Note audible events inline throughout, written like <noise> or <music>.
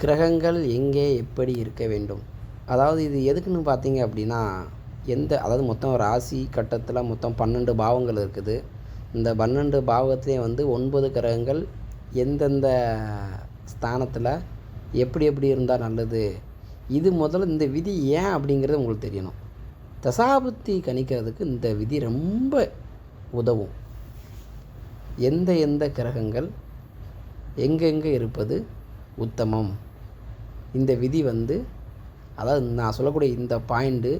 கிரகங்கள் எங்கே எப்படி இருக்க வேண்டும்? அதாவது இது எதுக்குன்னு பார்த்தீங்க அப்படின்னா எந்த அதாவது மொத்தம் ராசி கட்டத்தில் மொத்தம் பன்னெண்டு பாவங்கள் இருக்குது. இந்த பன்னெண்டு பாவத்துலேயும் வந்து ஒன்பது கிரகங்கள் எந்தெந்த ஸ்தானத்தில் எப்படி எப்படி இருந்தால் நல்லது? இது முதல்ல இந்த விதி ஏன் அப்படிங்கிறது உங்களுக்கு தெரியணும். தசாபுத்தி கணிக்கிறதுக்கு இந்த விதி ரொம்ப உதவும். எந்த எந்த கிரகங்கள் எங்கெங்கே இருப்பது உத்தமம்? இந்த விதி வந்து அதாவது நான் சொல்லக்கூடிய இந்த பாயிண்ட்டு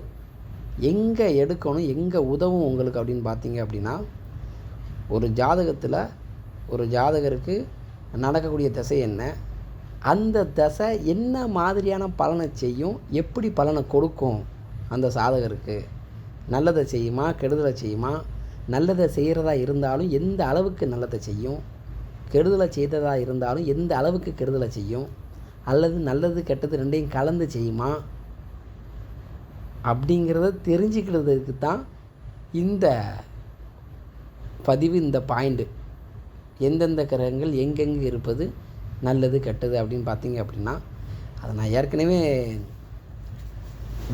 எங்கே எடுக்கணும் எங்கே உதவும் உங்களுக்கு அப்படின்னு பார்த்தீங்க அப்படின்னா ஒரு ஜாதகத்தில் ஒரு ஜாதகருக்கு நடக்கக்கூடிய திசை என்ன அந்த தசை என்ன மாதிரியான பலனை செய்யும் எப்படி பலனை கொடுக்கும் அந்த சாதகருக்கு? நல்லதை செய்யுமா கெடுதலை செய்யுமா? நல்லதை செய்கிறதா இருந்தாலும் எந்த அளவுக்கு நல்லதை செய்யும்? கெடுதலை செய்ததாக இருந்தாலும் எந்த அளவுக்கு கெடுதலை செய்யும்? அல்லது நல்லது கெட்டது ரெண்டையும் கலந்து செய்யுமா? அப்படிங்கிறத தெரிஞ்சுக்கிறதுக்கு தான் இந்த பதிவு இந்த பாயிண்ட்டு எந்தெந்த கிரகங்கள் எங்கெங்கே இருப்பது நல்லது கெட்டது அப்படின்னு பார்த்தீங்க அப்படின்னா அதை நான் ஏற்கனவே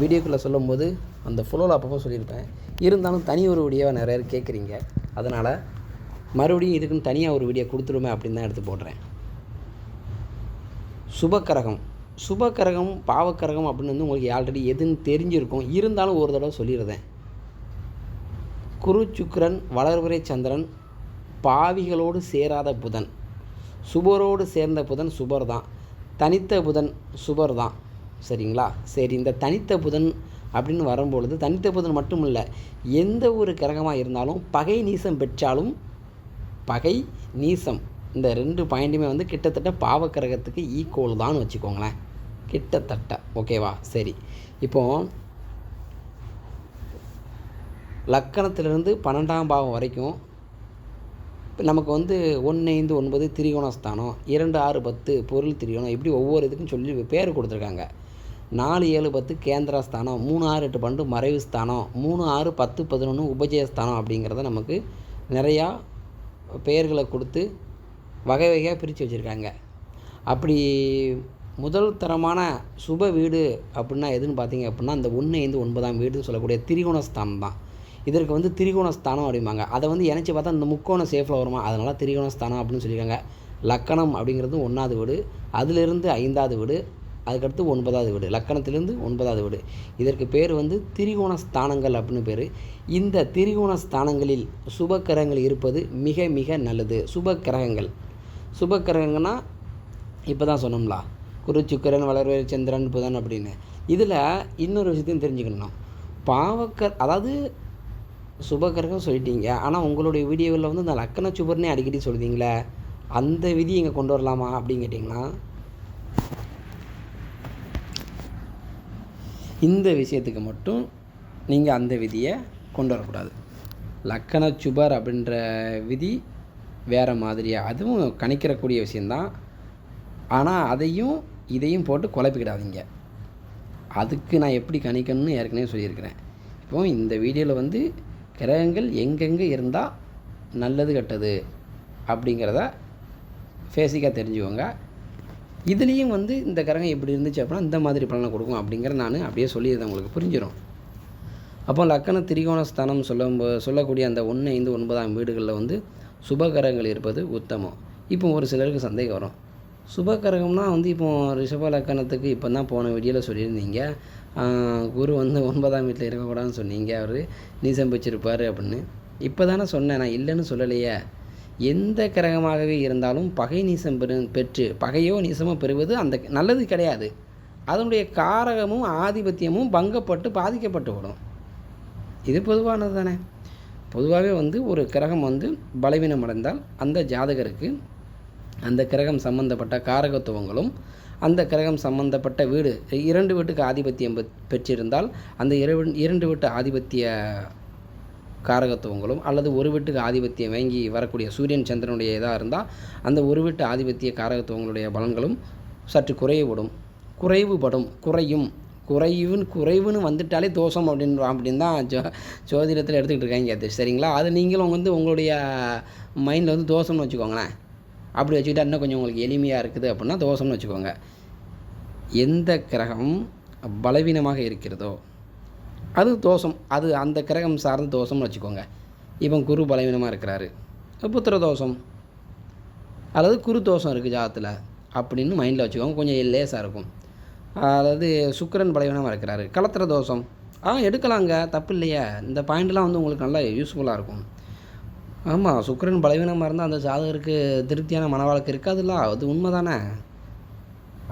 வீடியோக்குள்ளே சொல்லும்போது அந்த ஃபுல்லோவில் அப்பப்போ சொல்லியிருப்பேன். இருந்தாலும் தனி ஒரு வீடியோவை நிறைய பேர் கேட்குறீங்க. அதனால் மறுபடியும் இதுக்குன்னு தனியாக ஒரு வீடியோ கொடுத்துருமே அப்படின்னு தான் எடுத்து போடுறேன். சுபக்கரகம். சுபக்கரகம் பாவக்கரகம் அப்படின்னு வந்து உங்களுக்கு ஆல்ரெடி எதுன்னு தெரிஞ்சிருக்கும். இருந்தாலும் ஒரு தடவை சொல்லிடுறேன். குரு சுக்கரன் வளர்வரை சந்திரன் பாவிகளோடு சேராத புதன். சுபரோடு சேர்ந்த புதன் சுபர் தான் தனித்த புதன் சுபர் தான் சரிங்களா? சரி இந்த தனித்த புதன் அப்படின்னு வரும்பொழுது தனித்த புதன் மட்டும் இல்லை எந்த ஒரு கிரகமாக இருந்தாலும் பகை நீசம் பெற்றாலும் பகை நீசம். இந்த ரெண்டு பாயிண்ட்டுமே வந்து கிட்டத்தட்ட பாவக்கிரகத்துக்கு ஈக்குவல் தான் வச்சுக்கோங்களேன். கிட்டத்தட்ட. ஓகேவா? சரி. இப்போ லக்கணத்திலிருந்து பன்னெண்டாம் பாவம் வரைக்கும் இப்போ நமக்கு வந்து ஒன்று ஐந்து ஒன்பது திரிகோணஸ்தானம் இரண்டு ஆறு பத்து பொருள் திரிகோணம் இப்படி ஒவ்வொரு இதுக்கும் சொல்லி பேர் கொடுத்துருக்காங்க. நாலு ஏழு பத்து கேந்திரஸ்தானம் மூணு ஆறு எட்டு பன்னெண்டு மறைவு ஸ்தானம் மூணு ஆறு பத்து பதினொன்று உபஜயஸ்தானம் அப்படிங்கிறத நமக்கு நிறையா பெயர்களை கொடுத்து வகை வகையாக பிரித்து வச்சுருக்காங்க. அப்படி முதல் தரமான சுப வீடு அப்படின்னா எதுன்னு பார்த்தீங்க அப்படின்னா அந்த ஒன்று ஐந்து ஒன்பதாம் வீடுன்னு சொல்லக்கூடிய திரிகோணஸ்தானம் தான். இதற்கு வந்து திரிகோணஸ்தானம் அப்படிம்பாங்க. அதை வந்து இணைச்சி பார்த்தா இந்த முக்கோணம் சேஃபில் வருமா? அதனால் திரிகோணஸ்தானம் அப்படின்னு சொல்லியிருக்காங்க. லக்கணம் அப்படிங்கிறது ஒன்றாவது வீடு அதிலிருந்து ஐந்தாவது வீடு அதுக்கடுத்து ஒன்பதாவது வீடு லக்கணத்திலிருந்து ஒன்பதாவது வீடு. இதற்கு பேர் வந்து திரிகோண ஸ்தானங்கள் அப்படின்னு பேர். இந்த திரிகோண ஸ்தானங்களில் சுபக்கிரகங்கள் இருப்பது மிக மிக நல்லது. சுபக்கிரகங்கள் சுபக்கிரகங்கன்னா இப்போ தான் சொன்னோம்லா. குரு சுக்கரன் வளர்வே சந்திரன் புதன் அப்படின்னு. இதில் இன்னொரு விஷயத்தையும் தெரிஞ்சுக்கணும். பாவக்கர் அதாவது சுபகிரகம் சொல்லிட்டீங்க. ஆனால் உங்களுடைய வீடியோவில் வந்து இந்த லக்கண சுபர்னே அடிக்கடி சொல்லுவீங்களே அந்த விதி இங்கே கொண்டு வரலாமா அப்படின்னு கேட்டிங்கன்னா இந்த விஷயத்துக்கு மட்டும் நீங்கள் அந்த விதியை கொண்டு வரக்கூடாது. லக்கண சுபர் அப்படின்ற விதி வேறு மாதிரியாக அதுவும் கணிக்கிறக்கூடிய விஷயந்தான் ஆனால் அதையும் இதையும் போட்டு குழப்பிக்கிடாதீங்க. அதுக்கு நான் எப்படி கணிக்கணும்னு ஏற்கனவே சொல்லியிருக்கிறேன். இப்போ இந்த வீடியோவில் வந்து கிரகங்கள் எங்கெங்கே இருந்தால் நல்லது கெட்டது அப்படிங்கிறத பேசிக்காக தெரிஞ்சுக்கோங்க. இதுலேயும் வந்து இந்த கிரகம் எப்படி இருந்துச்சு அப்படின்னா இந்த மாதிரி பலனை கொடுக்கும் அப்படிங்கிற நான் அப்படியே சொல்லியிருந்தேன் உங்களுக்கு புரிஞ்சிடும் அப்போ லக்கண திரிகோண ஸ்தானம் சொல்லக்கூடிய அந்த ஒன்று ஐந்து ஒன்பதாம் வீடுகளில் வந்து சுபகரங்கள் இருப்பது உத்தமம். இப்போ ஒரு சிலருக்கு சந்தேகம் வரும். சுபகரகம்னா வந்து இப்போ ரிஷப லக்கணத்துக்கு இப்போ தான் போன வீடியோவில் சொல்லியிருந்தீங்க. குரு வந்து ஒன்பதாம் வீட்டில் இருக்கக்கூடாதுன்னு சொன்னீங்க. அவர் நீசம் வச்சிருப்பார் அப்படின்னு. இப்போ தானே சொன்னேன். நான் இல்லைன்னு சொல்லலையே. எந்த கிரகமாகவே இருந்தாலும் பகை நீசம் பெறு பெற்று பகையோ நீசமோ பெறுவது அந்த நல்லது கிடையாது. அதனுடைய காரகமும் ஆதிபத்தியமும் பங்கப்பட்டு பாதிக்கப்பட்டு விடும் இது பொதுவானது தானே. பொதுவாகவே வந்து ஒரு கிரகம் வந்து பலவீனம் அடைந்தால் அந்த ஜாதகருக்கு அந்த கிரகம் சம்பந்தப்பட்ட காரகத்துவங்களும் அந்த கிரகம் சம்பந்தப்பட்ட வீடு இரண்டு வீட்டுக்கு ஆதிபத்தியம் பெற்- பெற்றிருந்தால் அந்த இரவு இரண்டு வீட்டு ஆதிபத்திய காரகத்துவங்களும் அல்லது ஒரு வீட்டுக்கு ஆதிபத்தியம் வாங்கி வரக்கூடிய சூரியன் சந்திரனுடைய இதாக இருந்தால் அந்த ஒரு வீட்டு ஆதிபத்திய காரகத்துவங்களுடைய பலன்களும் சற்று குறைவுபடும் குறைவுபடும் குறையும். குறைவுன்னு குறைவுன்னு வந்துட்டாலே தோஷம் அப்படின்றோம் அப்படின்னு தான் ஜோ ஜோதிடத்தில் எடுத்துக்கிட்டு இருக்காங்க அது சரிங்களா? அது நீங்களும் வந்து உங்களுடைய மைண்டில் வந்து தோஷம்னு வச்சுக்கோங்களேன். அப்படி வச்சுக்கிட்டா இன்னும் கொஞ்சம் உங்களுக்கு எளிமையாக இருக்குது அப்படின்னா தோஷம்னு வச்சுக்கோங்க. எந்த கிரகம் பலவீனமாக இருக்கிறதோ அது தோஷம். அது அந்த கிரகம் சார்ந்த தோஷம்னு வச்சுக்கோங்க. இப்போ குரு பலவீனமாக இருக்கிறாரு. புத்திர தோஷம். அல்லது குரு தோஷம் இருக்குது ஜாதத்தில் அப்படின்னு மைண்டில் வச்சுக்கோங்க. கொஞ்சம் லேசாக இருக்கும். அதாவது சுக்கரன் பலவீனமாக இருக்கிறாரு. கலத்திர தோஷம். ஆ எடுக்கலாங்க. தப்பு இல்லையா இந்த பாயிண்ட்லாம் வந்து உங்களுக்கு நல்லா யூஸ்ஃபுல்லாக இருக்கும். ஆமாம் சுக்கரன் பலவீனமாக இருந்தால் அந்த ஜாதகருக்கு திருப்தியான மன வாழ்க்கை இருக்காதுல்ல? அது உண்மை தானே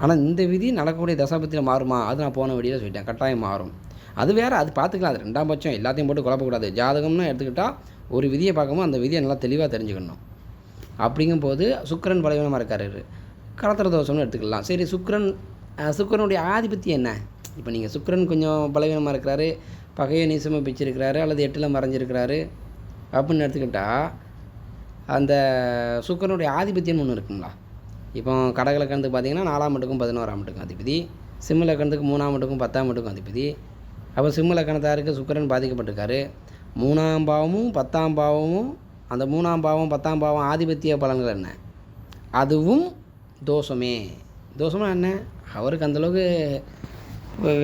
ஆனால் இந்த விதி நடக்கக்கூடிய தசாபத்தியில் மாறுமா? அது நான் போன வீடியோவில் சொல்லிட்டேன். கட்டாயம் மாறும். அது வேறு அது பார்த்துக்கலாம். அது ரெண்டாம் பட்சம். எல்லாத்தையும் போட்டு குழப்பக்கூடாது. ஜாதகம்னு எடுத்துக்கிட்டால் ஒரு விதியை பார்க்கும்போது அந்த விதியை நல்லா தெளிவாக தெரிஞ்சுக்கணும். அப்படிங்கும்போது சுக்கரன் பலவீனமாக இருக்காரு. கலத்திர தோஷம்னு எடுத்துக்கலாம். சரி சுக்கரன் சுக்கிரனுடைய ஆதிபத்தியம் என்ன? இப்போ நீங்கள் சுக்கிரன் கொஞ்சம் பலவீனமாக இருக்கிறாரு பகையை நீசமாக பிச்சிருக்கிறாரு அல்லது எட்டில் மறைஞ்சிருக்கிறாரு அப்படின்னு எடுத்துக்கிட்டால் அந்த சுக்கரனுடைய ஆதிபத்தியம் ஒன்று இருக்குங்களா இப்போ கடகலக்கணத்துக்கு பார்த்தீங்கன்னா நாலாம் மட்டுக்கும் பதினோராம் மட்டுக்கும் அதிபதி. சிம்ம லக்கணத்துக்கு மூணாம் மட்டுக்கும் பத்தாம் மட்டுக்கும் அதிபதி. அப்போ சிம்ம லக்கணத்தாருக்கு சுக்கிரன் பாதிக்கப்பட்டிருக்காரு. மூணாம் பாவமும் பத்தாம் பாவமும் அந்த மூணாம் பாவம் பத்தாம் பாவம் ஆதிபத்திய பலன்கள் என்ன? அதுவும் தோஷமே. தோஷமா என்ன அவருக்கு அந்தளவுக்கு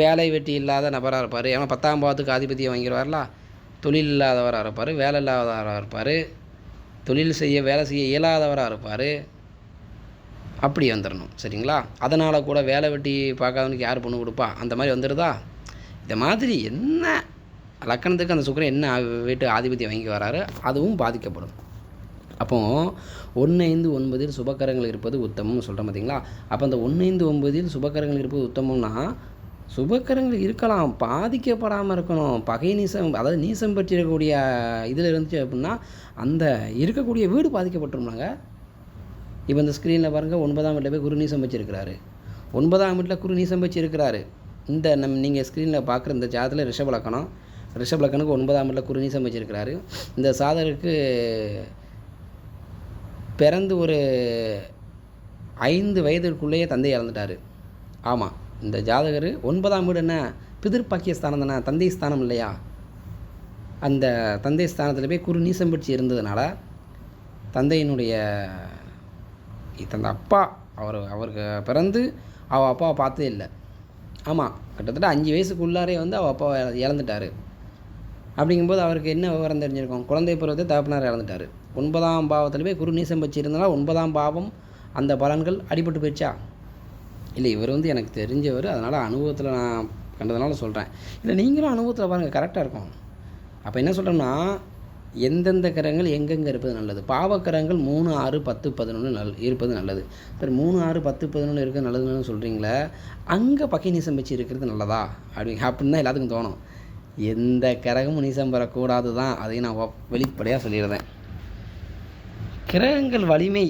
வேலை வெட்டி இல்லாத நபராக இருப்பார். ஏன்னா பத்தாம் பாவத்துக்கு ஆதிபத்தியம் வாங்கிடுவார்ல தொழில் இல்லாதவராக இருப்பார். வேலை இல்லாதவராக இருப்பார். தொழில் செய்ய வேலை செய்ய இயலாதவராக இருப்பார். அப்படி வந்துடணும் சரிங்களா? அதனால் கூட வேலை வெட்டி பார்க்காதவனுக்கு யார் பொண்ணு கொடுப்பா? அந்த மாதிரி வந்துடுதா இந்த மாதிரி என்ன லக்கணத்துக்கு அந்த சுக்கரன் என்ன வீட்டு ஆதிபத்தியம் வாங்கி வராரு அதுவும் பாதிக்கப்படும். அப்போ ஒன்று ஐந்து ஒன்பதில் சுபக்கரங்கள் இருப்பது உத்தமம்னு சொல்கிறோம் பார்த்தீங்களா அப்போ அந்த ஒன்று ஐந்து ஒன்பதில் சுபக்கரங்கள் இருப்பது உத்தமம்னா சுபக்கரங்கள் இருக்கலாம் பாதிக்கப்படாமல் இருக்கணும். பகை நீசம் அதாவது நீசம் பற்றியிருக்கக்கூடிய இதில் இருந்துச்சு அப்படின்னா அந்த இருக்கக்கூடிய வீடு பாதிக்கப்பட்டுருமாங்க இப்போ இந்த ஸ்க்ரீனில் பாருங்கள் ஒன்பதாம் வீட்டில் போய் குரு நீசம் வச்சிருக்கிறாரு ஒன்பதாம் வீட்டில் குரு நீசம் வச்சிருக்கிறாரு இந்த நம் நீங்கள் ஸ்க்ரீனில் பார்க்குற இந்த ஜாதத்தில் ரிஷபலக்கணம் லக்கணம். ஒன்பதாம் வீட்டில் குரு நீசம் வச்சிருக்கிறாரு இந்த சாதகருக்கு பிறந்து ஒரு ஐந்து வயதிற்குள்ளேயே தந்தை இறந்துட்டார் ஆமாம் இந்த ஜாதகர் ஒன்பதாம் வீடு என்ன? பிதிர்பாக்கிய ஸ்தானம் தானே? தந்தை ஸ்தானம் இல்லையா? அந்த தந்தை ஸ்தானத்தில் போய் குரு நீசம் பிடிச்சி இருந்ததுனால தந்தையினுடைய தந்த அப்பா அவர் அவருக்கு பிறந்து அவள் அப்பாவை பார்த்ததே இல்லை. ஆமாம் கிட்டத்தட்ட அஞ்சு வயசுக்குள்ளாரே வந்து அவள் அப்பாவை இழ- இழந்துட்டார். அப்படிங்கும்போது அவருக்கு என்ன விவரம் தெரிஞ்சிருக்கும்? குழந்தை பருவத்தை தகப்பனார் இறந்துட்டார் ஒன்பதாம் பாவத்தில் போய் குரு நீசம் வச்சிருந்தனால ஒன்பதாம் பாவம் அந்த பலன்கள் அடிபட்டு போயிடுச்சா? இல்லை இவர் வந்து எனக்கு தெரிஞ்சவர். அதனால் அனுபவத்தில் நான் கண்டதுனால சொல்கிறேன் இல்லை நீங்களும் அனுபவத்தில் பாருங்கள் கரெக்டாக இருக்கும். அப்போ என்ன சொல்கிறோம்னா எந்தெந்த கிரகங்கள் எங்கெங்கே இருப்பது நல்லது? பாவக்கிரகங்கள் மூணு ஆறு பத்து பதினொன்று நல் இருப்பது நல்லது. சரி மூணு ஆறு பத்து பதினொன்று இருக்கிறது நல்லதுன்னு சொல்கிறீங்களே அங்கே பக்கை நீசம் வச்சு இருக்கிறது நல்லதா? அப்படி அப்படின்னு தான் எல்லாத்துக்கும் தோணும். எந்த கிரகமும் நீசம் பெறக்கூடாது தான் அதையும் நான் வெளிப்படையாக சொல்லிடுறேன். கிரகங்கள் வலிமை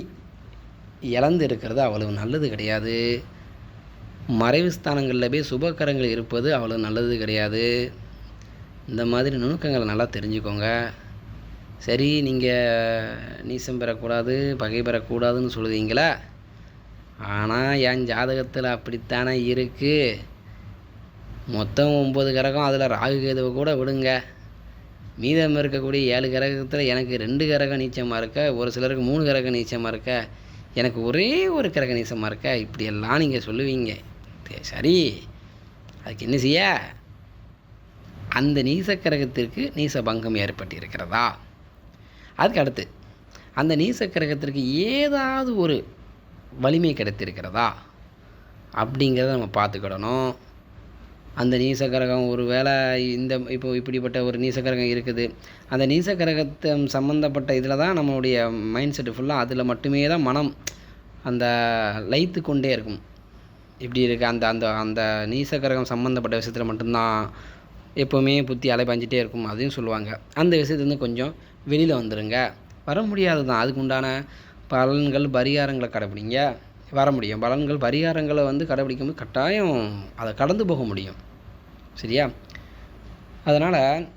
இழந்து இருக்கிறது அவ்வளவு நல்லது கிடையாது. மறைவு ஸ்தானங்களில் போய் சுபக்கரங்கள் இருப்பது அவ்வளவு நல்லது கிடையாது. இந்த மாதிரி நுணுக்கங்களை நல்லா தெரிஞ்சுக்கோங்க. சரி நீங்கள் நீசம் பெறக்கூடாது பகை பெறக்கூடாதுன்னு சொல்லுவீங்களா? ஆனால் என் ஜாதகத்தில் அப்படித்தானே இருக்குது மொத்தம் ஒம்பது கிரகம் அதில் ராகு கேதுவை கூட விடுங்க. மீதம் இருக்கக்கூடிய ஏழு கிரகத்தில் எனக்கு ரெண்டு கிரகம் நீச்சமாக இருக்க ஒரு சிலருக்கு மூணு கிரகம் நீச்சமாக இருக்க எனக்கு ஒரே ஒரு கிரக நீச்சமாக இருக்க. இப்படியெல்லாம் நீங்கள் சொல்லுவீங்க. தே- சரி. அதுக்கு என்ன செய்ய? அந்த நீச கிரகத்திற்கு நீச பங்கம் ஏற்பட்டிருக்கிறதா? அதுக்கு அடுத்து அந்த நீச கிரகத்திற்கு ஏதாவது ஒரு வலிமை கிடைத்திருக்கிறதா? அப்படிங்கிறத நம்ம பார்த்துக்கிடணும். அந்த நீசக்கரகம் ஒரு வேளை இந்த இப்போ இப்படிப்பட்ட ஒரு நீசக்கரகம் இருக்குது. அந்த நீசக்கரகத்தை சம்மந்தப்பட்ட இதில் தான் நம்மளுடைய மைண்ட் செட்டு ஃபுல்லாக அதில் மட்டுமே தான் மனம் அந்த லயித்து கொண்டே இருக்கும். இப்படி இருக்கு. அந்த அந்த அந்த நீசக்கரகம் சம்மந்தப்பட்ட விஷயத்தில் மட்டும்தான் எப்போவுமே புத்தி அலைபாஞ்சிட்டே இருக்கும் அதையும் சொல்லுவாங்க. அந்த விஷயத்துலேருந்து கொஞ்சம் வெளியில் வந்துடுங்க வர முடியாது தான் அதுக்கு உண்டான பலன்கள் பரிகாரங்களை கடைப்பிடிங்க. வர முடியும். பலன்கள் பரிகாரங்களை வந்து கடைபிடிக்கும்போது கட்டாயம் அதை கடந்து போக முடியும். சரியா? அதனால்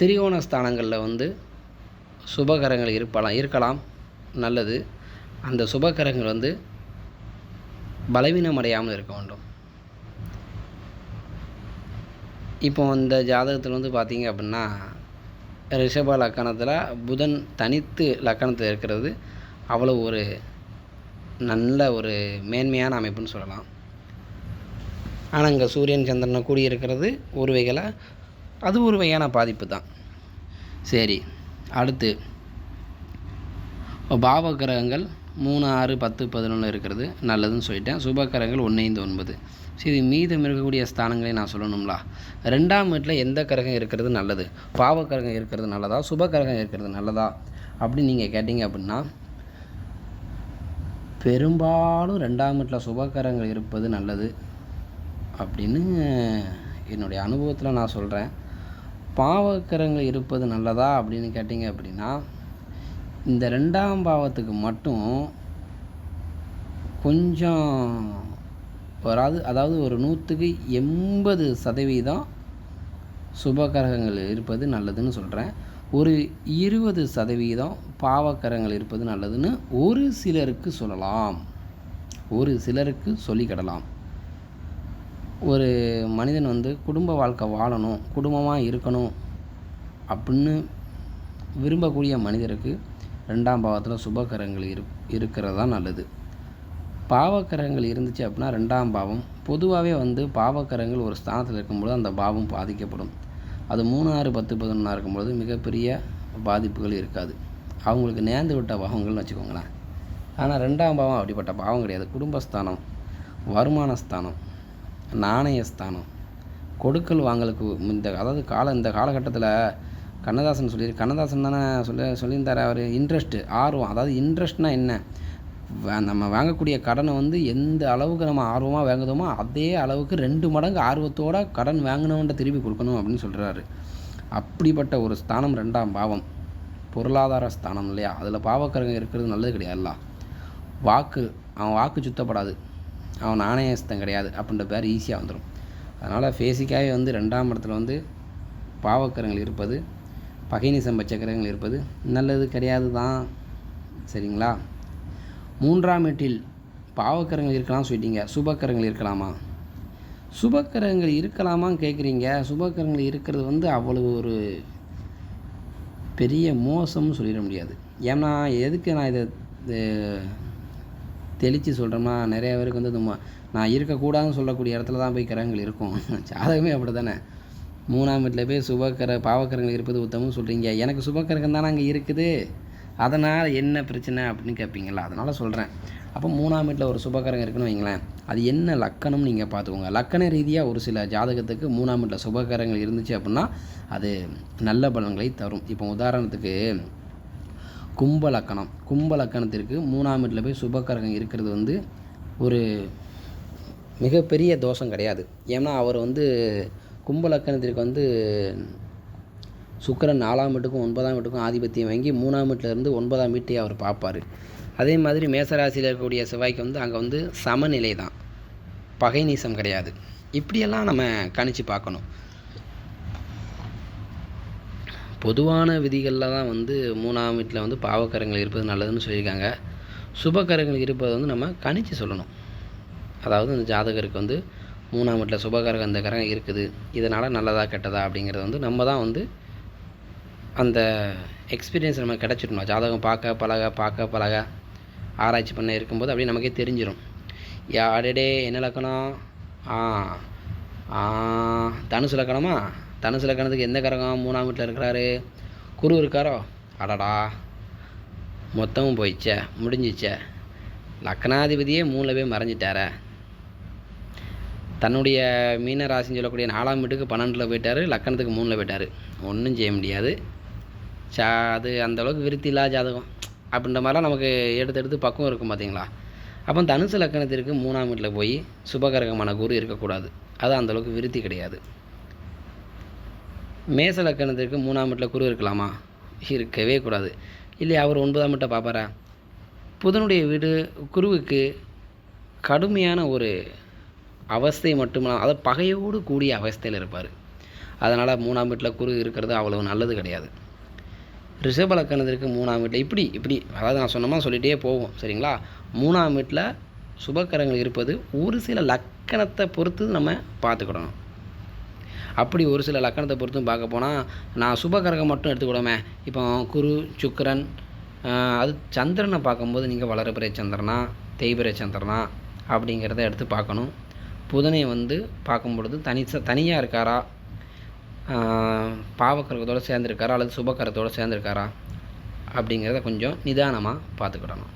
திரிகோண ஸ்தானங்களில் வந்து சுபகரங்கள் இருப்பலாம் இருக்கலாம். நல்லது. அந்த சுபகரங்கள் வந்து பலவீனம் அடையாமல் இருக்க வேண்டும். இப்போ இந்த ஜாதகத்தில் வந்து பார்த்தீங்க அப்படின்னா ரிஷப லக்கணத்தில் புதன் தனித்து லக்கணத்தில் இருக்கிறது. அவ்வளோ ஒரு நல்ல ஒரு மேன்மையான அமைப்புன்னு சொல்லலாம். ஆனால் இங்கே சூரியன் சந்திரனை கூடியிருக்கிறது ஒரு வகையில் அது ஒரு வகையான பாதிப்பு தான். சரி அடுத்து. பாவ கிரகங்கள் மூணு ஆறு பத்து பதினொன்று இருக்கிறது. நல்லதுன்னு சொல்லிட்டேன். சுப கிரகங்கள் ஒன்று ஐந்து ஒன்பது. சரி மீதம் இருக்கக்கூடிய ஸ்தானங்களை நான் சொல்லணும்லா? ரெண்டாம் வீட்டில் எந்த கிரகம் இருக்கிறது நல்லது? பாவ கிரகம் இருக்கிறது நல்லதா? சுப கிரகம் இருக்கிறது நல்லதா? அப்படின்னு நீங்கள் கேட்டிங்க அப்படின்னா பெரும்பாலும் ரெண்டாம் வீட்டில் சுபகரங்கள் இருப்பது நல்லது அப்படின்னு என்னுடைய அனுபவத்தில் நான் சொல்கிறேன் பாவக்கரங்கள் இருப்பது நல்லதா அப்படின்னு கேட்டிங்க அப்படின்னா இந்த ரெண்டாம் பாவத்துக்கு மட்டும் கொஞ்சம் வராது. அதாவது ஒரு நூற்றுக்கு எண்பது சதவீதம் சுபகரகங்கள் இருப்பது நல்லதுன்னு சொல்கிறேன் ஒரு இருபது சதவீதம் பாவக்கரங்கள் இருப்பது நல்லதுன்னு ஒரு சிலருக்கு சொல்லலாம். ஒரு சிலருக்கு சொல்லிக்கிடலாம் ஒரு மனிதன் வந்து குடும்ப வாழ்க்கை வாழணும் குடும்பமாக இருக்கணும் அப்படின்னு விரும்பக்கூடிய மனிதருக்கு ரெண்டாம் பாவத்தில் சுபகரங்கள் இரு இருக்கிறது தான் நல்லது. பாவக்கரங்கள் இருந்துச்சு அப்படின்னா ரெண்டாம் பாவம். பொதுவாகவே வந்து பாவக்கரங்கள் ஒரு ஸ்தானத்தில் இருக்கும்போது அந்த பாவம் பாதிக்கப்படும். அது மூணு ஆறு பத்து பதினொன்றா இருக்கும்பொழுது மிகப்பெரிய பாதிப்புகள் இருக்காது. அவங்களுக்கு நேர்ந்து விட்ட பாவங்கள்னு வச்சுக்கோங்களேன். ஆனால் ரெண்டாம் பாவம் அப்படிப்பட்ட பாவம் கிடையாது. குடும்பஸ்தானம் வருமானஸ்தானம் நாணயஸ்தானம் கொடுக்கல் வாங்கலுக்கு இந்த அதாவது கால இந்த காலகட்டத்தில் கண்ணதாசன் சொல்லி கண்ணதாசன் தானே சொல்லி சொல்லியிருந்தார் அவர் இன்ட்ரெஸ்ட்டு ஆர்வம். அதாவது இன்ட்ரெஸ்ட்னால் என்ன? நம்ம வாங்கக்கூடிய கடனை வந்து எந்த அளவுக்கு நம்ம ஆர்வமாக வாங்குதோமோ அதே அளவுக்கு ரெண்டு மடங்கு ஆர்வத்தோட கடன் வாங்கினவன்ட்ட திருப்பி கொடுக்கணும் அப்படின்னு சொல்கிறாரு அப்படிப்பட்ட ஒரு ஸ்தானம் ரெண்டாம் பாவம். பொருளாதார ஸ்தானம் இல்லையா? அதில் பாவக்கரங்க இருக்கிறது நல்லது கிடையாதுல்ல வாக்கு அவன் வாக்கு சுத்தப்படாது. அவன் நாணயஸ்தம் கிடையாது அப்படின்ற பேர் ஈஸியாக வந்துடும் அதனால் பேசிக்காகவே வந்து ரெண்டாம் இடத்துல வந்து பாவக்கரங்கள் இருப்பது பகைனிசம் பச்சக்கரங்கள் இருப்பது நல்லது கிடையாது தான் சரிங்களா? மூன்றாம் வீட்டில் பாவக்கரங்கள் இருக்கலாம் சொல்லிட்டீங்க. சுபக்கரங்கள் இருக்கலாமா? சுபக்கரங்கள் இருக்கலாமான்னு கேட்குறீங்க சுபக்கரங்கள் இருக்கிறது வந்து அவ்வளவு ஒரு பெரிய மோசம்னு சொல்லிட முடியாது. ஏன்னா எதுக்கு நான் இதை தெளித்து சொல்கிறேன்னா நிறைய பேருக்கு வந்து நான் இருக்கக்கூடாதுன்னு சொல்லக்கூடிய இடத்துல தான் போய் கிரகங்கள் இருக்கும். <laughs> ஜாதகமே அப்படி தானே மூணாம் வீட்டில் போய் சுபக்கர பாவக்கரங்கள் இருப்பது உத்தமம்னு சொல்கிறீங்க எனக்கு சுபக்கரகம் தானே அங்கே இருக்குது? அதனால் என்ன பிரச்சனை அப்படின்னு கேட்பீங்களா அதனால் சொல்கிறேன் அப்போ மூணாம் வீட்டில் ஒரு சுபகரகம் இருக்குன்னு வைங்களேன். அது என்ன லக்கணம்னு நீங்கள் பார்த்துக்கோங்க லக்கண ரீதியாக ஒரு சில ஜாதகத்துக்கு மூணாம் வீட்டில் சுபகரங்கள் இருந்துச்சு அப்படின்னா அது நல்ல பலன்களை தரும். இப்போ உதாரணத்துக்கு கும்ப லக்கணம். கும்ப லக்கணத்திற்கு மூணாம் வீட்டில் போய் சுபகரகம் இருக்கிறது வந்து ஒரு மிகப்பெரிய தோஷம் கிடையாது. ஏன்னா அவர் வந்து கும்ப லக்கணத்திற்கு வந்து சுக்கரன் நாலாம் வீட்டுக்கும் ஒன்பதாம் வீட்டுக்கும் ஆதிபத்தியம் வாங்கி மூணாம் வீட்டில் இருந்து ஒன்பதாம் வீட்டையே அவர் பார்ப்பார். அதே மாதிரி மேசராசியில் இருக்கக்கூடிய செவ்வாய்க்கு வந்து அங்கே வந்து சமநிலை தான். பகை நீசம் கிடையாது. இப்படியெல்லாம் நம்ம கணிச்சு பார்க்கணும். பொதுவான விதிகளில் தான் வந்து மூணாம் வீட்டில் வந்து பாவக்கரங்கள் இருப்பது நல்லதுன்னு சொல்லியிருக்காங்க. சுபகரங்கள் இருப்பது வந்து நம்ம கணிச்சு சொல்லணும். அதாவது இந்த ஜாதகருக்கு வந்து மூணாம் வீட்டில் சுபகரகம் இந்த கரகம் இருக்குது. இதனால் நல்லதா கெட்டதா அப்படிங்கிறது வந்து நம்ம தான் வந்து அந்த எக்ஸ்பீரியன்ஸ் நம்ம கிடச்சிடணும். ஜாதகம் பார்க்க பழக பார்க்க பழக ஆராய்ச்சி பண்ண இருக்கும்போது அப்படியே நமக்கே தெரிஞ்சிடும் யா அடடே என்ன லக்கணம்? ஆ ஆ தனுசு லக்கணமா? தனுசு லக்கணத்துக்கு எந்த கரகம்? மூணாம் வீட்டில் இருக்கிறாரு. குரு இருக்காரோ? அடடா மொத்தமும் போயிடுச்சே முடிஞ்சிச்சே லக்கணாதிபதியே மூணில் போய் மறைஞ்சிட்டார. தன்னுடைய மீன ராசின்னு சொல்லக்கூடிய நாலாம் வீட்டுக்கு பன்னெண்டில் போயிட்டார் லக்கணத்துக்கு மூணில் போயிட்டார். ஒன்றும் செய்ய முடியாது. சா அது அந்தளவுக்கு விருத்தி இல்லாத ஜாதகம் அப்படின்ற மாதிரிலாம் நமக்கு எடுத்து எடுத்து பக்குவம் இருக்கும் பார்த்தீங்களா? அப்போ தனுசு லக்கணத்திற்கு மூணாம் வீட்டில் போய் சுபகரகமான குரு இருக்கக்கூடாது. அது அந்த அளவுக்கு விருத்தி கிடையாது. மேச லக்கணத்திற்கு மூணாம் வீட்டில் குரு இருக்கலாமா? இருக்கவே கூடாது. இல்லை அவர் ஒன்பதாம் வீட்டை பார்ப்பாரா? புதனுடைய வீடு குருவுக்கு கடுமையான ஒரு அவஸ்தை மட்டுமல்ல அதை பகையோடு கூடிய அவஸ்தையில் இருப்பார். அதனால் மூணாம் வீட்டில் குரு இருக்கிறது அவ்வளவு நல்லது கிடையாது. ரிஷப இருக்குது மூணாம் வீட்டில். இப்படி இப்படி. அதாவது நான் சொன்னோமா சொல்லிகிட்டே போவோம். சரிங்களா? மூணாம் வீட்டில் சுபக்கரங்கள் இருப்பது ஒரு சில லக்கணத்தை பொறுத்து நம்ம பார்த்துக்கிடணும். அப்படி ஒரு சில லக்கணத்தை பொறுத்தும் பார்க்க போனால் நான் சுபகரகம் மட்டும் எடுத்துக்கிடோமே இப்போ குரு சுக்கரன் அது சந்திரனை பார்க்கும்போது நீங்கள் வளரப்பிறை சந்திரனா தேய்பிறை சந்திரனா அப்படிங்கிறத எடுத்து பார்க்கணும். புதனை வந்து பார்க்கும் பொழுது தனி தனியாக இருக்காரா? பாவக்கரகத்தோடு சேர்ந்துருக்காரா அல்லது சுபக்கரத்தோடு சேர்ந்துருக்காரா அப்படிங்கிறத கொஞ்சம் நிதானமாக பார்த்துக்கிடணும்.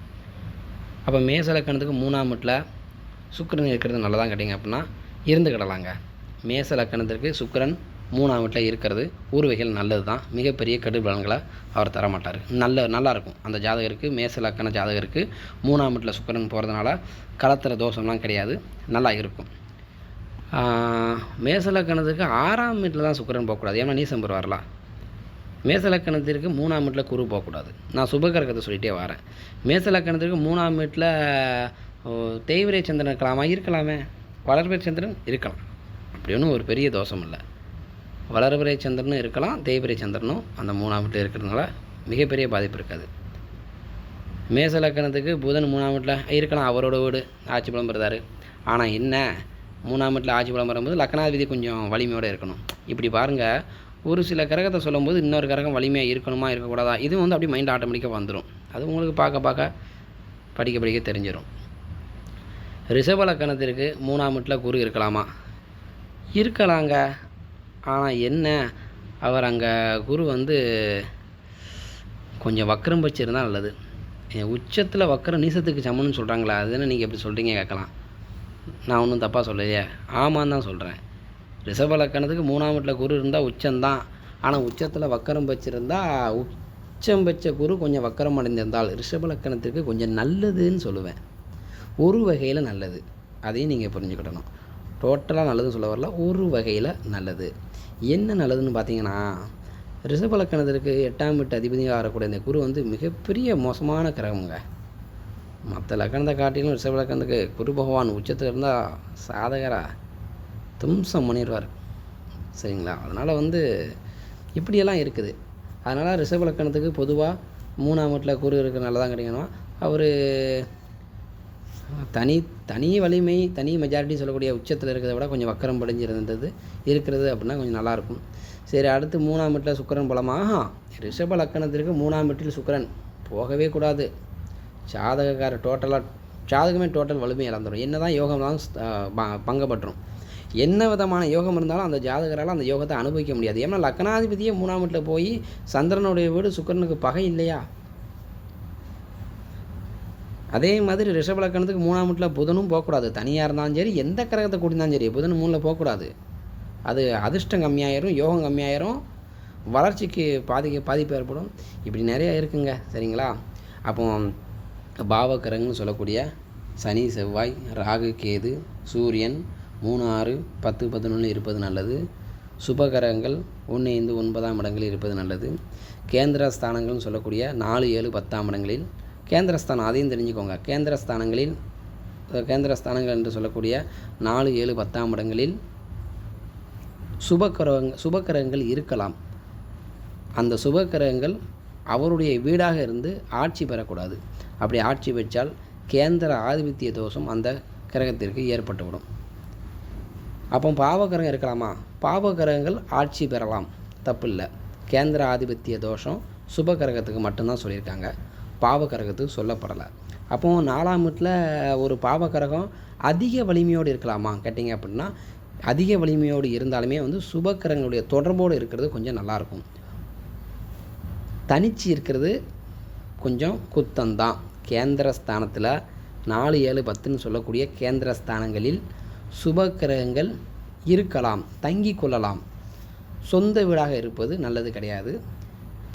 அப்போ மேச லக்கணத்துக்கு மூணாம் வீட்டில் சுக்கரன் இருக்கிறது நல்லதான் கேட்டிங்க அப்படின்னா இருந்துக்கிடலாங்க. மேசலக்கணத்திற்கு சுக்கரன் மூணாம் வீட்டில் இருக்கிறது ஒரு வகையில் நல்லது தான் மிகப்பெரிய கெடுபலன்களை அவர் தர மாட்டார் நல்ல நல்லாயிருக்கும் அந்த ஜாதகருக்கு மேச லக்கண ஜாதகருக்கு மூணாம் வீட்டில் சுக்கரன் போகிறதுனால கலத்திர தோஷம்லாம் கிடையாது. நல்லா இருக்கும். மேசலக்கணத்துக்கு ஆறாம் வீட்டில் தான் சுக்கிரன் போகக்கூடாது. ஏன்னா நீசம்பர் வரலாம் மேசலக்கணத்திற்கு மூணாம் வீட்டில் குரு போகக்கூடாது. நான் சுபகரகத்தை சொல்லிகிட்டே வரேன். மேசலக்கணத்திற்கு மூணாம் வீட்டில் ஓ, தேய்விரை சந்திரன் இருக்கலாமா? இருக்கலாமே. வளர்பிறை சந்திரன் இருக்கலாம். அப்படி ஒன்றும் ஒரு பெரிய தோஷம் இல்லை. வளர்பிறை சந்திரனும் இருக்கலாம் தேய்பிறை சந்திரனும் அந்த மூணாம் வீட்டில் இருக்கிறதுனால மிகப்பெரிய பாதிப்பு இருக்காது. மேசலக்கணத்துக்கு புதன் மூணாம் வீட்டில் இருக்கலாம். அவரோட வீடு ஆட்சி பலம் ஆனால் என்ன? மூணாம் வீட்டில் ஆட்சி பலம் வரும்போது லக்னாதிபதி கொஞ்சம் வலிமையோடு இருக்கணும். இப்படி பாருங்கள் ஒரு சில கிரகத்தை சொல்லும்போது இன்னொரு கிரகம் வலிமையாக இருக்கணுமா இருக்கக்கூடாதா? இது வந்து அப்படியே மைண்ட் ஆட்டோமேட்டிக்காக வந்துடும் அது உங்களுக்கு பார்க்க பார்க்க படிக்க படிக்க தெரிஞ்சிடும் ரிஷப லக்கணத்திற்கு மூணாம் வீட்டில் குரு இருக்கலாமா? இருக்கலாங்க. ஆனால் என்ன? அவர் அங்கே குரு வந்து கொஞ்சம் வக்கரம் வச்சிருந்தா நல்லது. உச்சத்தில் வக்கரம் நீசத்துக்கு சமம்னு சொல்கிறாங்களா அது என்ன நீங்கள் எப்படி சொல்கிறீங்க கேட்கலாம். நான் ஒன்றும் தப்பாக சொல்லலையே. ஆமான்னு தான் சொல்கிறேன் ரிஷப லக்கணத்துக்கு மூணாம் வீட்டில் குரு இருந்தால் உச்சம்தான். ஆனால் உச்சத்தில் வக்கரம் வச்சுருந்தா உச்சம் வச்ச குரு கொஞ்சம் வக்கரம் அடைந்திருந்தால் ரிஷப லக்கணத்திற்கு கொஞ்சம் நல்லதுன்னு சொல்லுவேன். ஒரு வகையில் நல்லது. அதையும் நீங்கள் புரிஞ்சுக்கிடணும். டோட்டலாக நல்லதுன்னு சொல்ல வரல. ஒரு வகையில் நல்லது. என்ன நல்லதுன்னு பார்த்தீங்கன்னா ரிஷப லக்கணத்திற்கு எட்டாம் வீட்டு அதிபதியாக வரக்கூடிய இந்த குரு வந்து மிகப்பெரிய மோசமான கிரகமுங்க மற்ற லக்கணத்தை காட்டிலும் ரிஷப லக்கணத்துக்கு குரு பகவான் உச்சத்தில் இருந்தால் சாதகராக தும்சம் பண்ணிடுவார் சரிங்களா? அதனால் வந்து இப்படியெல்லாம் இருக்குது. அதனால் ரிஷப லக்கணத்துக்கு பொதுவாக மூணாம் வீட்டில் குரு இருக்கிற நல்லதான் கிடைக்கணும். அவர் தனி தனி வலிமை தனி மெஜாரிட்டி சொல்லக்கூடிய உச்சத்தில் இருக்கிறத விட கொஞ்சம் வக்கரம் படைஞ்சிருந்தது இருக்கிறது அப்படின்னா கொஞ்சம் நல்லாயிருக்கும் சரி அடுத்து மூணாம் வீட்டில் சுக்கரன் பலமாக ரிஷப லக்கணத்திற்கு மூணாம் வீட்டில் சுக்கரன் போகவே கூடாது. ஜாதகக்கார டோட்டலாக ஜாதகமே டோட்டல் வலிமை இழந்துடும் என்ன தான் யோகம் தான் பங்கப்பட்டுரும். என்ன விதமான யோகம் இருந்தாலும் அந்த ஜாதகரால் அந்த யோகத்தை அனுபவிக்க முடியாது. ஏன்னா லக்கணாதிபதியே மூணாம் வீட்டில் போய் சந்திரனுடைய வீடு சுக்கிரனுக்கு பகை இல்லையா? அதே மாதிரி ரிஷபலக்கணத்துக்கு மூணாம் வீட்டில் புதனும் போகக்கூடாது. தனியாக இருந்தாலும் சரி எந்த கிரகத்தை கூட்டியிருந்தாலும் சரி புதன் மூணில் போகக்கூடாது. அது அதிர்ஷ்டம் கம்மியாயிரும் யோகம் கம்மியாயிரும் வளர்ச்சிக்கு பாதிக்க பாதிப்பு ஏற்படும். இப்படி நிறையா இருக்குங்க. சரிங்களா? அப்போ பாவகிரகங்கள்னு சொல்லக்கூடிய சனி செவ்வாய் ராகு கேது சூரியன் மூணு ஆறு பத்து பதினொன்று இருப்பது நல்லது. சுபகிரகங்கள் ஒன்று ஐந்து ஒன்பதாம் இடங்களில் இருப்பது நல்லது. கேந்திர ஸ்தானங்கள்னு சொல்லக்கூடிய நாலு ஏழு பத்தாம் இடங்களில். கேந்திரஸ்தானம் அதையும் தெரிஞ்சுக்கோங்க. கேந்திரஸ்தானங்களில் கேந்திரஸ்தானங்கள் என்று சொல்லக்கூடிய நாலு ஏழு பத்தாம் இடங்களில் சுபக்கிரகங்க சுபக்கிரகங்கள் இருக்கலாம். அந்த சுபக்கிரகங்கள் அவருடைய வீடாக இருந்து ஆட்சி பெறக்கூடாது. அப்படி ஆட்சி பெற்றால் கேந்திர ஆதிபத்திய தோஷம் அந்த கிரகத்திற்கு ஏற்பட்டுவிடும். அப்போ பாவகிரகம் இருக்கலாமா? பாவகிரகங்கள் ஆட்சி பெறலாம். தப்பில்லை. கேந்திர ஆதிபத்திய தோஷம் சுபகிரகத்துக்கு மட்டும்தான் சொல்லியிருக்காங்க. பாவகிரகத்துக்கு சொல்லப்படலை. அப்போ நாலாம் வீட்டில் ஒரு பாவகிரகம் அதிக வலிமையோடு இருக்கலாமா? கேட்டிங்க அப்படின்னா அதிக வலிமையோடு இருந்தாலுமே வந்து சுபக்கிரகங்களுடைய தொடர்போடு இருக்கிறது கொஞ்சம் நல்லாயிருக்கும் தனிச்சு இருக்கிறது கொஞ்சம் குத்தந்தான். கேந்திர ஸ்தானத்தில் நாலு ஏழு பத்துன்னு சொல்லக்கூடிய கேந்திர ஸ்தானங்களில் சுபக்கிரகங்கள் இருக்கலாம் தங்கி கொள்ளலாம். சொந்த வீடாக இருப்பது நல்லது கிடையாது.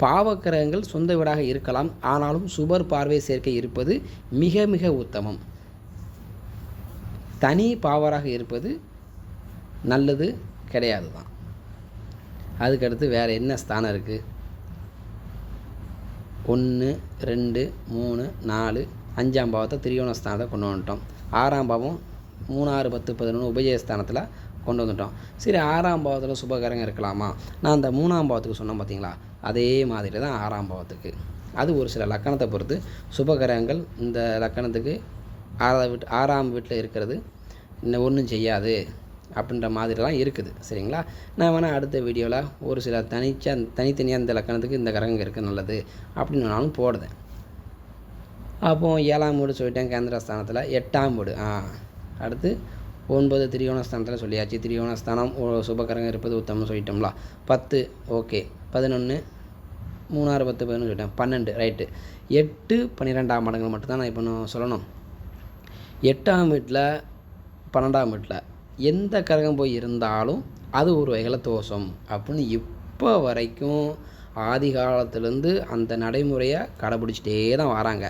பாவக்கிரகங்கள் சொந்த வீடாக இருக்கலாம் ஆனாலும் சுபர் பார்வை சேர்க்கை இருப்பது மிக மிக உத்தமம். தனி பாவராக இருப்பது நல்லது கிடையாது தான் அதுக்கடுத்து வேறு என்ன ஸ்தானம் இருக்குது ஒன்று ரெண்டு மூணு நாலு அஞ்சாம் பாவத்தை திரியோண ஸ்தானத்தை கொண்டு வந்துட்டோம். ஆறாம் பாவம் மூணு ஆறு பத்து பதினொன்று உபஜயஸ்தானத்தில் கொண்டு வந்துட்டோம். சரி ஆறாம் பாவத்தில் சுபகரங்க இருக்கலாமா? நான் அந்த மூணாம் பாவத்துக்கு சொன்னேன் பார்த்தீங்களா அதே மாதிரி தான் ஆறாம் பாவத்துக்கு. அது ஒரு சில லக்கணத்தை பொறுத்து சுபகிரகங்கள் இந்த லக்கணத்துக்கு ஆறாவது வீட்டு ஆறாம் வீட்டில் இருக்கிறது இன்னும் ஒன்றும் செய்யாது. அப்படின்ற மாதிரிலாம் இருக்குது. சரிங்களா? நான் வேணால் அடுத்த வீடியோவில் ஒரு சில தனிச்சா தனித்தனியாக இந்த லக்கணத்துக்கு இந்த கிரகங்க இருக்குது நல்லது அப்படின்னு வேணாலும் போடுதேன் அப்போது ஏழாம் வீடு சொல்லிட்டேன் கேந்திர ஸ்தானத்தில் எட்டாம் வீடு. ஆ அடுத்து ஒன்பது திரியோணஸ்தானத்தில் சொல்லியாச்சு. திரியோணஸ்தானம் ஓ- சுபகரகம் இருப்பது உத்தமம் சொல்லிட்டோம்ல. பத்து ஓகே. பதினொன்று மூணாறு பத்து பதினொன்று சொல்லிட்டேன். பன்னெண்டு ரைட்டு. எட்டு பன்னிரெண்டாம் மடங்கள் மட்டும்தான் நான் இப்போ சொல்லணும். எட்டாம் வீட்டில் பன்னெண்டாம் வீட்டில் எந்த கரகம் போய் இருந்தாலும் அது ஒரு வகையில் தோஷம். அப்படின்னு இப்போ வரைக்கும் ஆதி காலத்துலேருந்து அந்த நடைமுறையை கடைபிடிச்சிட்டே தான் வராங்க.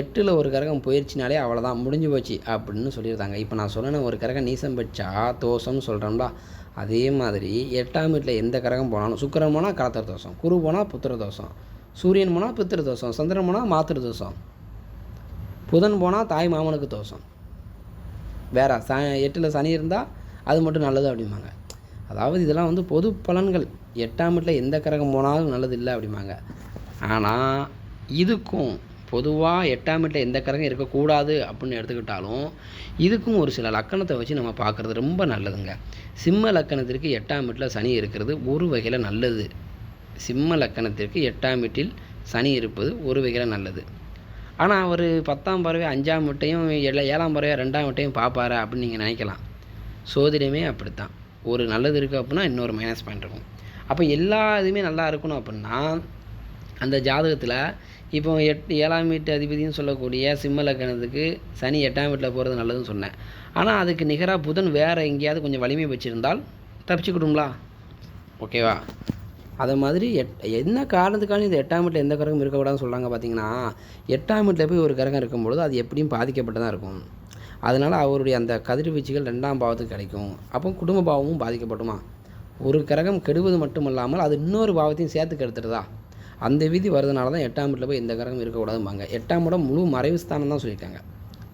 எட்டில் ஒரு கரகம் போயிடுச்சினாலே அவ்வளோதான் முடிஞ்சு போச்சு அப்படின்னு சொல்லியிருந்தாங்க. இப்போ நான் சொன்னேன் ஒரு கரகம் நீசம் வச்சா தோஷம்னு சொல்கிறோம்டா அதே மாதிரி எட்டாம் வீட்டில் எந்த கரகம் போனாலும் சுக்கிரன் போனால் காத்திர தோஷம் குரு போனால் புத்திர தோஷம் சூரியன் போனால் பித்திரு தோஷம் சந்திரன் போனால் மாத்திரு தோஷம் புதன் போனால் தாய் மாமனுக்கு தோஷம். வேற ச எட்டில் சனி இருந்தால் அது மட்டும் நல்லது அப்படிம்பாங்க. அதாவது இதெல்லாம் வந்து பொது பலன்கள். எட்டாம் வீட்டில் எந்த கரகம் போனாலும் நல்லது இல்லை அப்படிம்பாங்க. ஆனால் இதுக்கும் பொதுவாக எட்டாம் வீட்டில் எந்த கரகம் இருக்கக்கூடாது அப்படின்னு எடுத்துக்கிட்டாலும் இதுக்கும் ஒரு சில லக்கணத்தை வச்சு நம்ம பார்க்குறது ரொம்ப நல்லதுங்க. சிம்ம லக்கணத்திற்கு எட்டாம் வீட்டில் சனி இருக்கிறது ஒரு வகையில் நல்லது. சிம்ம லக்கணத்திற்கு எட்டாம் வீட்டில் சனி இருப்பது ஒரு வகையில் நல்லது. ஆனால் அவர் பத்தாம் பறவை அஞ்சாம் முட்டையும் ஏழ ஏழாம் பறவை ரெண்டாம் முட்டையும் பார்ப்பாரா அப்படின்னு நீங்கள் நினைக்கலாம். சோதிடமே அப்படித்தான். ஒரு நல்லது இருக்குது அப்படின்னா இன்னொரு மைனஸ் பாயிண்ட் இருக்கும். அப்போ எல்லா இதுவுமே நல்லா இருக்கணும் அப்படின்னா அந்த ஜாதகத்தில் இப்போ எட் ஏழாம் வீட்டு அதிபதினு சொல்லக்கூடிய சிம்ம லக்கணத்துக்கு சனி எட்டாம் வீட்டில் போகிறது நல்லதுன்னு சொன்னேன். ஆனால் அதுக்கு நிகராக புதன் வேறு எங்கேயாவது கொஞ்சம் வலிமை வச்சுருந்தால் தப்பிச்சுக்கிடுங்களா ஓகேவா? அதை மாதிரி எட் என்ன காரணத்துக்கான இந்த எட்டாம் வீட்டில் எந்த கரகம் இருக்கக்கூடாதுன்னு சொல்கிறாங்க பார்த்தீங்கன்னா எட்டாம் வீட்டில் போய் ஒரு கரகம் இருக்கும்பொழுது அது எப்படியும் பாதிக்கப்பட்டு தான் இருக்கும். அதனால் அவருடைய அந்த கதிர்வீச்சுகள் ரெண்டாம் பாவத்துக்கு கிடைக்கும். அப்போ குடும்ப பாவமும் பாதிக்கப்பட்டுமா? ஒரு கிரகம் கெடுவது மட்டும் இல்லாமல் அது இன்னொரு பாவத்தையும் சேர்த்து கெடுத்துடுதா? அந்த விதி வரதுனால தான் எட்டாம் வீட்டில் போய் எந்த கிரகம் இருக்கக்கூடாதும்பாங்க. எட்டாம் இடம் முழு மறைவு ஸ்தானம் தான் சொல்லியிருக்காங்க.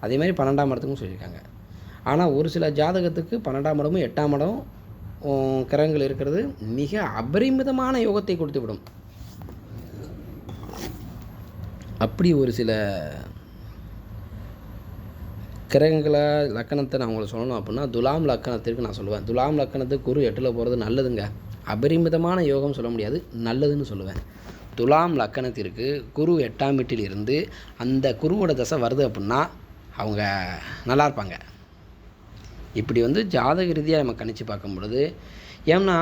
அதே மாதிரி பன்னெண்டாம் இடத்துக்கும் சொல்லியிருக்காங்க. ஆனால் ஒரு சில ஜாதகத்துக்கு பன்னெண்டாம் இடமும் எட்டாம் இடம் கிரகங்கள் இருக்கிறது. மிக அபரிமிதமான யோகத்தை கொடுத்து விடும் அப்படி ஒரு சில கிரகங்களை லக்கணத்தை நான் உங்களுக்கு சொல்லணும் அப்படின்னா துலாம் லக்கணத்திற்கு நான் சொல்லுவேன். துலாம் லக்கணத்துக்கு குரு எட்டில் போகிறது நல்லதுங்க. அபரிமிதமான யோகம் சொல்ல முடியாது நல்லதுன்னு சொல்லுவேன். துலாம் லக்கணத்திற்கு குரு எட்டாம் வீட்டில் இருந்து அந்த குருவோட தசை வருது அப்படின்னா அவங்க நல்லா இருப்பாங்க. இப்படி வந்து ஜாதக ரீதியாக நம்ம கணிச்சு பார்க்கும் பொழுது ஏன்னா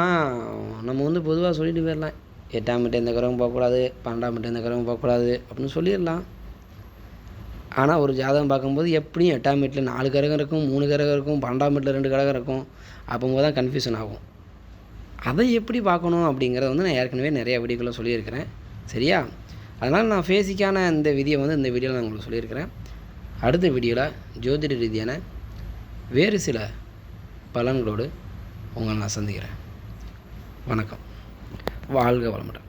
நம்ம வந்து பொதுவாக சொல்லிட்டு போயிடலாம். எட்டாம் வீட்டு இந்த கிரகம் போகக்கூடாது பன்னெண்டாம் வீட்டு இந்த கிரகம் போகக்கூடாது அப்படின்னு சொல்லிடலாம். ஆனால் ஒரு ஜாதகம் பார்க்கும்போது எப்படியும் எட்டாம் வீட்டில் நாலு கிரகம் இருக்கும் மூணு கிரகம் இருக்கும் பன்னெண்டாம் வீட்டில் ரெண்டு கிரகம் இருக்கும். அப்போது தான் கன்ஃபியூஷன் ஆகும். அதை எப்படி பார்க்கணும் அப்படிங்கிறத வந்து நான் ஏற்கனவே நிறைய வீடியோக்களை சொல்லியிருக்கிறேன். சரியா? அதனால் நான் ஃபேஸிக்கான இந்த விதியை வந்து இந்த வீடியோவில் நான் உங்களுக்கு சொல்லியிருக்கிறேன். அடுத்த வீடியோவில் ஜோதிட ரீதியான வேறு சில பலன்களோடு உங்களை நான் சந்திக்கிறேன். வணக்கம். வாழ்க வளமுடன்.